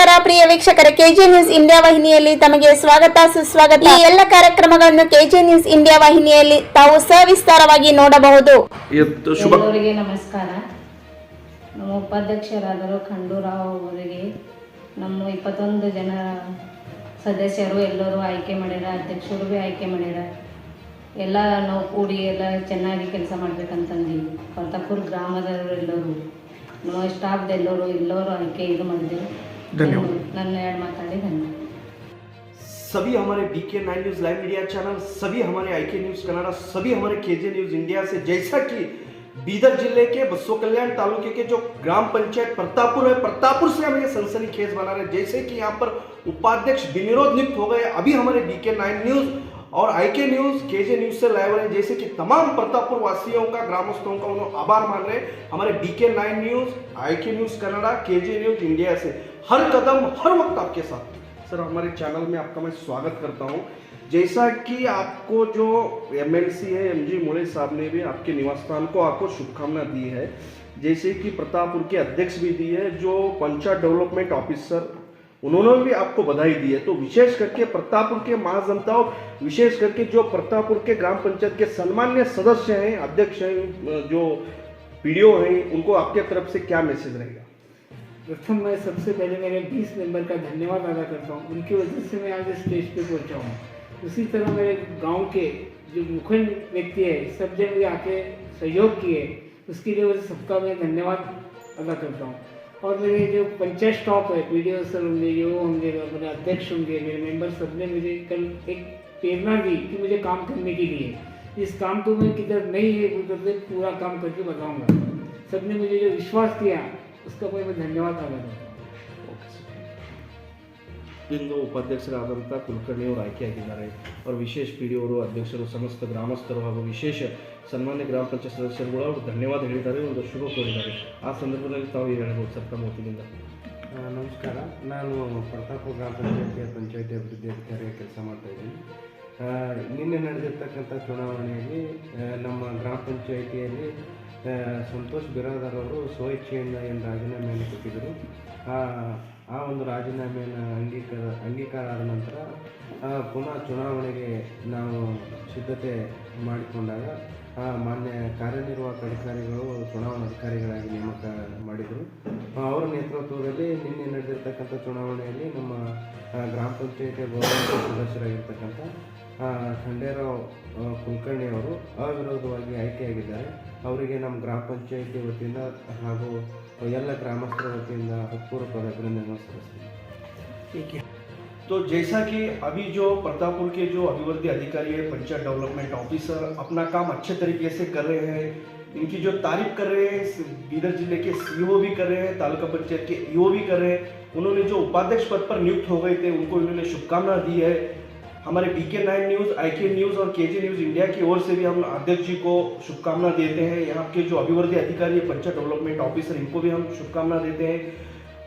ನಮಸ್ಕಾರ ಪ್ರಿಯ ವೀಕ್ಷಕರ. K J news India ವಾಹಿನಿಯಲ್ಲಿ ತಮಗೆ ಸ್ವಾಗತ ಸುಸ್ವಾಗತ. ಈ ಎಲ್ಲ ಕಾರ್ಯಕ್ರಮಗಳನ್ನು ಕೆಜೆ ನ್ಯೂಸ್ ಇಂಡಿಯಾ ವಾಹಿನಿಯಲ್ಲಿ ತಾವು ಸವಿಸ್ತಾರವಾಗಿ ನೋಡಬಹುದು. ಎಲ್ಲರಿಗೆ ನಮಸ್ಕಾರ. ನಮ್ಮ ಉಪಾಧ್ಯಕ್ಷರಾದರು ಖಂಡೂರಾವ್ ಅವರಿಗೆ ನಮ್ಮ ಇಪ್ಪತ್ತೊಂದು ಜನ ಸದಸ್ಯರು ಎಲ್ಲರೂ ಆಯ್ಕೆ ಮಾಡ್ಯಾರ ಅಧ್ಯಕ್ಷರು ಭೀ ಆಯ್ಕೆ ಮಾಡ್ಯಾರ. ಎಲ್ಲ ನಾವು ಕೂಡಿ ಎಲ್ಲ ಚೆನ್ನಾಗಿ ಕೆಲಸ ಮಾಡ್ಬೇಕಂತಂದು. ಪ್ರತಾಪುರ ಗ್ರಾಮದವರು ಎಲ್ಲರೂ ನಮ್ಮ ಸ್ಟಾಫ್ದೆಲ್ಲರೂ ಎಲ್ಲರೂ ಆಯ್ಕೆ ಇದು ಮಾಡಿದ್ದೇವೆ ಧನ್ಯವಾದ. ನನ್ನ ಎರಡು ಮಾತಾಡಿ ಧನ್ಯವಾದ सभी हमारे BK nine news live media channel सभी हमारे आईके न्यूज कनाडा सभी हमारे केजे न्यूज इंडिया से जैसा कि बीदर जिले के बसो कल्याण तालुके के जो ग्राम पंचायत प्रतापपुर है प्रतापपुर से हम ये सनसनी खेज बना रहे हैं जैसे कि यहाँ पर उपाध्यक्ष बिनिरोध नियुक्त हो गए अभी हमारे बीके नाइन न्यूज और I K news K J news से लाइव रहे जैसे कि तमाम प्रतापपुर वासियों का, ग्रामस्थों का उन्होंने आभार मान रहे हमारे B K nine news I K news Canada K J news India से हर कदम, हर वक्त आपके साथ। सर, हमारे चैनल में आपका मैं स्वागत करता हूँ। जैसा कि आपको जो एमएलसी है एमजी मोड़े साहब ने भी आपके निवास स्थान को आपको शुभकामना दी है। जैसे कि प्रतापपुर के अध्यक्ष भी दी है, जो पंचायत डेवलपमेंट ऑफिसर उन्होंने भी आपको बधाई दी है। तो विशेष करके प्रतापपुर के महाजनताओं, विशेष करके जो प्रतापपुर के ग्राम पंचायत के सम्मान्य सदस्य हैं, अध्यक्ष हैं, जो पीडीओ हैं, उनको आपके तरफ़ से क्या मैसेज रहेगा? प्रथम मैं सबसे पहले मेरे 20 मेंबर का धन्यवाद अदा करता हूँ। उनकी वजह से मैं आज स्टेज पे पहुँचा हूँ। उसी तरह मेरे गाँव के जो मुखंड व्यक्ति है सब जन मुझे आके सहयोग किए। उसके लिए मुझे सबका मैं धन्यवाद अदा करता हूँ। और मेरे जो पंचायत स्टॉप है पी डी सर होंगे, जो होंगे, अपने अध्यक्ष होंगे, मेरे मेंबर सबने मुझे कल एक प्रेरणा दी कि मुझे काम करने के लिए। इस काम को मैं किधर नहीं है उधर से पूरा काम करके बताऊँगा। सबने मुझे जो विश्वास किया उसका कोई मैं धन्यवाद अदा करता ಇಂದು ಉಪಾಧ್ಯಕ್ಷರಾದಂಥ ಕುಲಕರ್ಣಿಯವರು ಆಯ್ಕೆಯಾಗಿದ್ದಾರೆ. ಅವರು ವಿಶೇಷ ಪಿ ಡಿ ಅವರು ಅಧ್ಯಕ್ಷರು, ಸಮಸ್ತ ಗ್ರಾಮಸ್ಥರು ಹಾಗೂ ವಿಶೇಷ ಸನ್ಮಾನ್ಯ ಗ್ರಾಮ ಪಂಚಾಯತ್ ಸದಸ್ಯರುಗಳು ಅವರು ಧನ್ಯವಾದ ಹೇಳಿದ್ದಾರೆ. ಒಂದು ಶುಭ ಕೋರಿದ್ದಾರೆ. ಆ ಸಂದರ್ಭದಲ್ಲಿ ತಾವು ಏನು ಹೇಳ್ಬೋದು ಸರ್ ತಮ್ಮ ನಮಸ್ಕಾರ. ನಾನು ಪ್ರತಾಪ ಗ್ರಾಮ ಪಂಚಾಯತಿಯ ಪಂಚಾಯತಿ ಅಭಿವೃದ್ಧಿ ಅಧಿಕಾರಿಯಾಗಿ ಕೆಲಸ ಮಾಡ್ತಾಯಿದ್ದೀನಿ ನಿನ್ನೆ ನಡೆದಿರ್ತಕ್ಕಂಥ ಚುನಾವಣೆಯಲ್ಲಿ ನಮ್ಮ ಗ್ರಾಮ ಪಂಚಾಯಿತಿಯಲ್ಲಿ ಸಂತೋಷ್ ಬಿರಾದರ್ ಅವರು ಸ್ವಇಚ್ಛೆಯಿಂದ ಏನು ರಾಜೀನಾಮೆಯನ್ನು ಕೊಟ್ಟಿದ್ದರು ಆ ಒಂದು ರಾಜೀನಾಮೆಯನ್ನು ಅಂಗೀಕಾರ ಅಂಗೀಕಾರ ಆದ ನಂತರ ಪುನಃ ಚುನಾವಣೆಗೆ ನಾವು ಸಿದ್ಧತೆ ಮಾಡಿಕೊಂಡಾಗ ಮಾನ್ಯ ಕಾರ್ಯನಿರ್ವಾಹಕ ಅಧಿಕಾರಿಗಳು, ಚುನಾವಣಾ ಅಧಿಕಾರಿಗಳಾಗಿ ನೇಮಕ ಮಾಡಿದರು. ಅವರ ನೇತೃತ್ವದಲ್ಲಿ ನಿನ್ನೆ ನಡೆದಿರ್ತಕ್ಕಂಥ ಚುನಾವಣೆಯಲ್ಲಿ ನಮ್ಮ ಗ್ರಾಮ ಪಂಚಾಯತಿಯ ಗೌರವ ಸದಸ್ಯರಾಗಿರ್ತಕ್ಕಂಥ ಖಂಡೇರಾವ್ ಕುಲಕರ್ಣಿ ಅವರು ಅವಿರೋಧವಾಗಿ ಆಯ್ಕೆಯಾಗಿದ್ದಾರೆ. ಅವರಿಗೆ ನಮ್ಮ ಗ್ರಾಮ ಪಂಚಾಯಿತಿ ವತಿಯಿಂದ ಹಾಗೂ ಎಲ್ಲ ಗ್ರಾಮಸ್ಥರ ವತಿಯಿಂದ ಹೃತ್ಪೂರ್ವಕವಾದ ಅಭಿನಂದನೆ ಸಲ್ಲಿಸ್ತೀನಿ तो जैसा कि अभी जो प्रतापपुर के जो अभिवृद्धि अधिकारी है पंचायत डेवलपमेंट ऑफिसर अपना काम अच्छे तरीके से कर रहे हैं इनकी जो तारीफ कर रहे हैं बीदर जिले के सीईओ भी कर रहे हैं तालुका पंचायत के ईओ भी कर रहे हैं उन्होंने जो उपाध्यक्ष पद पर नियुक्त हो गए थे उनको इन्होंने शुभकामना दी है हमारे B K nine news I K news और केजे न्यूज़ इंडिया की ओर से भी हम अध्यक्ष जी को शुभकामना देते हैं। यहाँ के जो अभिवृद्धि अधिकारी है, पंचायत डेवलपमेंट ऑफिसर, इनको भी हम शुभकामना देते हैं।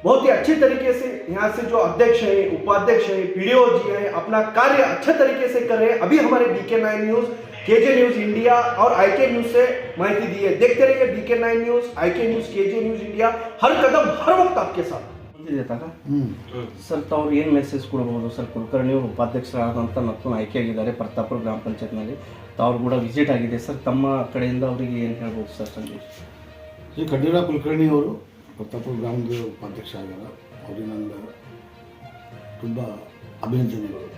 बहुत ही अच्छे तरीके से यहाँ से जो अध्यक्ष है, उपाध्यक्ष है, पीडीओ जी है, अपना कार्य अच्छे तरीके से कर रहे हैं। अभी हमारे B K nine news K J news India और आई के न्यूज़ से माहिती दी है। देखते रहिए BK nine news I K news K J news India, हर कदम हर वक्त आपके साथ। ಸರ್ ತಾವು ಏನು ಮೆಸೇಜ್ ಕೊಡ್ಬೋದು? ಸರ್ ಕುಲಕರ್ಣಿ ಅವರು ಉಪಾಧ್ಯಕ್ಷರಾದಂಥ ಮತ್ತು ಆಯ್ಕೆಯಾಗಿದ್ದಾರೆ ಪ್ರತಾಪುರ ಗ್ರಾಮ ಪಂಚಾಯತ್ನಲ್ಲಿ. ತಾವ್ರು ಕೂಡ ವಿಸಿಟ್ ಆಗಿದೆ. ಸರ್ ತಮ್ಮ ಕಡೆಯಿಂದ ಅವರಿಗೆ ಏನು ಹೇಳ್ಬೋದು ಸರ್ ಸಂದೇಶ ಈ ಖಂಡೀರ ಕುಲಕರ್ಣಿ ಅವರು ಪ್ರತಾಪುರ ಗ್ರಾಮದ ಉಪಾಧ್ಯಕ್ಷ ಆಗ್ಯಾರ ಅವ್ರಿಗೆ ನನ್ನ ತುಂಬ ಅಭಿನಂದನೆಗಳು.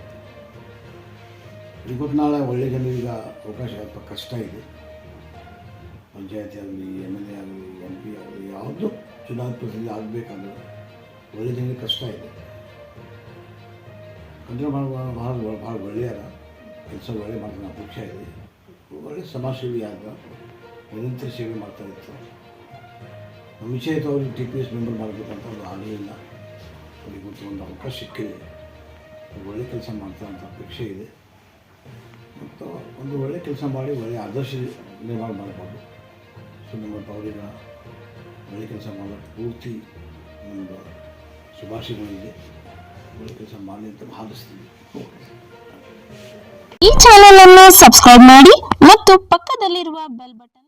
ಇವತ್ತು ನಾಳೆ ಒಳ್ಳೆ ಜನರಿಗೆ ಅವಕಾಶ ಸ್ವಲ್ಪ ಕಷ್ಟ ಇದೆ. ಪಂಚಾಯತಿ ಆಗಲಿ ಎಂ ಎಲ್ ಎ ಆಗಲಿ ಎಂ ಪಿ ಆಗಲಿ ಯಾವುದು ಚುನಾವಣೆ ಪ್ರತಿನಿಧಿ ಆಗಬೇಕಾದ್ರೆ ಒಳ್ಳೆ ಕಷ್ಟ ಇದೆ. ಅಂದರೆ ಭಾಳ ಭಾಳ ಭಾಳ ಒಳ್ಳೆಯರ ಕೆಲಸ, ಒಳ್ಳೆ ಮಾಡ್ತಾನೆ ಅಪೇಕ್ಷೆ ಇದೆ. ಒಳ್ಳೆ ಸಮಾಜ ಸೇವೆ ಆದ ನಿರಂತರ ಸೇವೆ ಮಾಡ್ತಾ ಇತ್ತು. ನಮ್ಮ ವಿಷಯ ಅವ್ರಿಗೆ ಟಿ ಪಿ ಎಸ್ ಮೆಂಬರ್ ಮಾಡಬೇಕಂತ ಒಂದು ಹಾನಿ ಇಲ್ಲ ಗೊತ್ತು, ಒಂದು ಅವಕಾಶ ಸಿಕ್ಕಿದೆ. ಅವ್ರು ಒಳ್ಳೆ ಕೆಲಸ ಮಾಡ್ತಾ ಅಂತ ಅಪೇಕ್ಷೆ ಇದೆ. ಮತ್ತು ಒಂದು ಒಳ್ಳೆ ಕೆಲಸ ಮಾಡಿ ಒಳ್ಳೆಯ ಆದರ್ಶ ನಿರ್ಮಾಣ ಮಾಡ್ಬೋದು. ಸೊ ನಮ್ಮ ಅವರಿಗೆ ಒಳ್ಳೆ ಕೆಲಸ ಮಾಡೋದು ಪೂರ್ತಿ ನಮ್ಮದು ಶುಭಾಶಯಗಳಿದೆ ಕೆಲಸ ಮಾಡಲಿ ಅಂತ ಭಾವಿಸ್ತೀನಿ. ಈ ಚಾನೆಲ್ ಅನ್ನು ಸಬ್ಸ್ಕ್ರೈಬ್ ಮಾಡಿ ಮತ್ತು ಪಕ್ಕದಲ್ಲಿರುವ ಬೆಲ್ ಬಟನ್